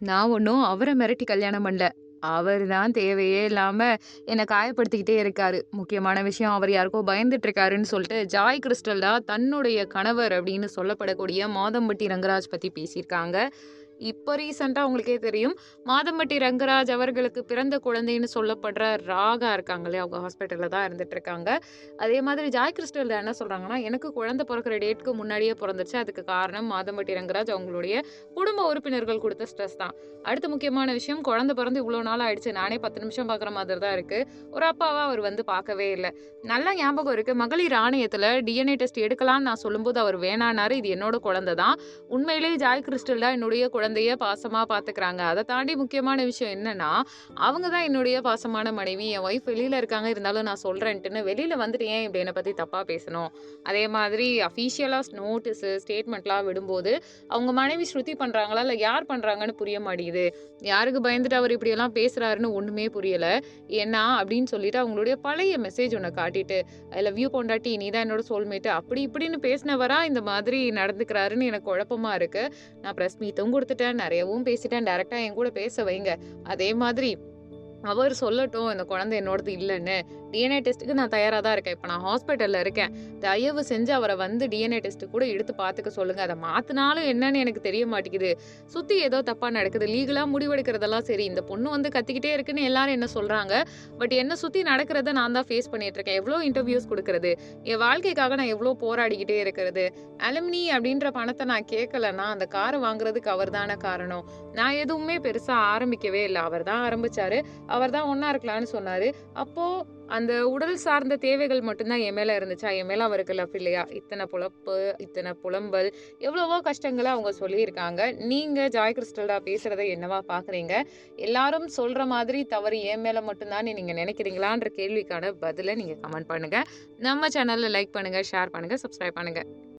நான் ஒன்றும் அவரை மிரட்டி கல்யாணம் பண்ணல. அவர் தான் தேவையே இல்லாமல் என்னை காயப்படுத்திக்கிட்டே இருக்காரு. முக்கியமான விஷயம் அவர் யாருக்கோ பயந்துட்டு இருக்காருன்னு சொல்லிட்டு ஜாய் கிறிஸ்டல் தான் தன்னுடைய கணவர் அப்படின்னு சொல்லப்படக்கூடிய மாதம்பட்டி ரங்கராஜ் பற்றி பேசியிருக்காங்க. இப்போ ரீசெண்டாக உங்களுக்கே தெரியும் மாதம்பட்டி ரங்கராஜ் அவர்களுக்கு பிறந்த குழந்தைன்னு சொல்லப்படுற ராகா இருக்காங்களே அவங்க ஹாஸ்பிட்டலில் தான் இருந்துட்டு இருக்காங்க. அதே மாதிரி ஜாய் கிறிஸ்டல் என்ன சொல்கிறாங்கன்னா எனக்கு குழந்தை பிறக்கிற டேட்க்கு முன்னாடியே பிறந்துச்சு. அதுக்கு காரணம் மாதம்பட்டி ரங்கராஜ் அவங்களுடைய குடும்ப உறுப்பினர்கள் கொடுத்த ஸ்ட்ரெஸ் தான். அடுத்த முக்கியமான விஷயம் குழந்தை பிறந்து இவ்வளோ நாள் ஆயிடுச்சு. நானே பத்து நிமிஷம் பார்க்குற மாதிரி தான் இருக்குது ஒரு அப்பாவாக அவர் வந்து பார்க்கவே இல்லை. நல்லா ஞாபகம் இருக்குது மகளிர் ஆணையத்தில் டிஎன்ஏ டெஸ்ட் எடுக்கலாம்னு நான் சொல்லும்போது அவர் வேணானாரு. இது என்னோட குழந்தை தான். உண்மையிலேயே ஜாய் கிறிஸ்டல் தான் என்னுடைய குழந்தைய பாசமாக பார்த்துக்கிறாங்க அதை தாண்டி முக்கியமான விஷயம் என்னன்னா அவங்க தான் என்னுடைய பாசமான மனைவி என் ஒய்ஃப் வெளியில் இருக்காங்க இருந்தாலும் நான் சொல்கிறேன்ட்டுன்னு வெளியில் வந்துட்டு ஏன் இப்படி என்னை பற்றி தப்பாக பேசணும்? அதே மாதிரி அஃபீஷியலாக நோட்டீஸு ஸ்டேட்மெண்ட்லாம் விடும்போது அவங்க மனைவி ஸ்ருதி பண்ணுறாங்களா இல்லை யார் பண்ணுறாங்கன்னு புரிய மாட்டேங்குது. யாருக்கு பயந்துட்டு அவர் இப்படியெல்லாம் பேசுகிறாருன்னு ஒன்றுமே புரியலை. ஏன்னா அப்படின்னு சொல்லிட்டு அவங்களுடைய பழைய மெசேஜ் ஒன்று காட்டிட்டு ஐ வியூ யூ பொண்டாட்டி நீ தான் என்னோட சோல்மேட்டு அப்படி இப்படின்னு பேசினவரா இந்த மாதிரி நடந்துக்கிறாருன்னு எனக்கு குழப்பமா இருக்கு. நான் ப்ரெஸ் மீட்டும் பார்த்துட்டேன் நிறையவும் பேசிட்டேன். டேரெக்டாக என் கூட பேச வைங்க. அதே மாதிரி அவர் சொல்லட்டும் இந்த குழந்தை என்னோடது இல்லைன்னு. டிஎன்ஏ டெஸ்ட்டுக்கு நான் தயாராக தான் இருக்கேன். இப்போ நான் ஹாஸ்பிட்டலில் இருக்கேன். தயவு செஞ்சு அவரை வந்து டிஎன்ஏ டெஸ்ட்டு கூட எடுத்து பார்த்துக்க சொல்லுங்கள் அதை மாற்றினாலும் என்னன்னு எனக்கு தெரிய மாட்டேங்குது. சுற்றி ஏதோ தப்பாக நடக்குது. லீகலாக முடிவெடுக்கிறதெல்லாம் சரி. இந்த பொண்ணு வந்து கத்திக்கிட்டே இருக்குன்னு எல்லாரும் என்ன சொல்கிறாங்க பட் என்ன சுற்றி நடக்கிறத நான் தான் ஃபேஸ் பண்ணிட்டு இருக்கேன். எவ்வளோ இன்டர்வியூஸ் கொடுக்கறது? என் வாழ்க்கைக்காக நான் எவ்வளோ போராடிக்கிட்டே இருக்கிறது? அலுமினி அப்படின்ற பணத்தை நான் கேட்கலன்னா அந்த காரை வாங்குறதுக்கு அவர் தானே காரணம். நான் எதுவுமே பெருசாக ஆரம்பிக்கவே இல்லை. அவர் தான் ஆரம்பிச்சாரு. அவர் தான் ஒன்றா இருக்கலாம்னு சொன்னார். அப்போது அந்த உடல் சார்ந்த தேவைகள் மட்டும்தான் என் மேலே இருந்துச்சா? என் மேலே அவருக்கு லவ் இல்லையா? இத்தனை புலப்பு இத்தனை புலம்பல் எவ்வளவோ கஷ்டங்களை அவங்க சொல்லியிருக்காங்க. நீங்கள் ஜாய் கிறிஸ்டல்டா பேசுகிறத என்னவா பார்க்குறீங்க எல்லாரும் சொல்கிற மாதிரி தவறு என் மேலே மட்டும்தான் நீங்கள் நினைக்கிறீங்களான்ற கேள்விக்கான பதிலை நீங்கள் கமெண்ட் பண்ணுங்கள் நம்ம சேனலில் லைக் பண்ணுங்கள் ஷேர் பண்ணுங்கள் சப்ஸ்கிரைப் பண்ணுங்கள்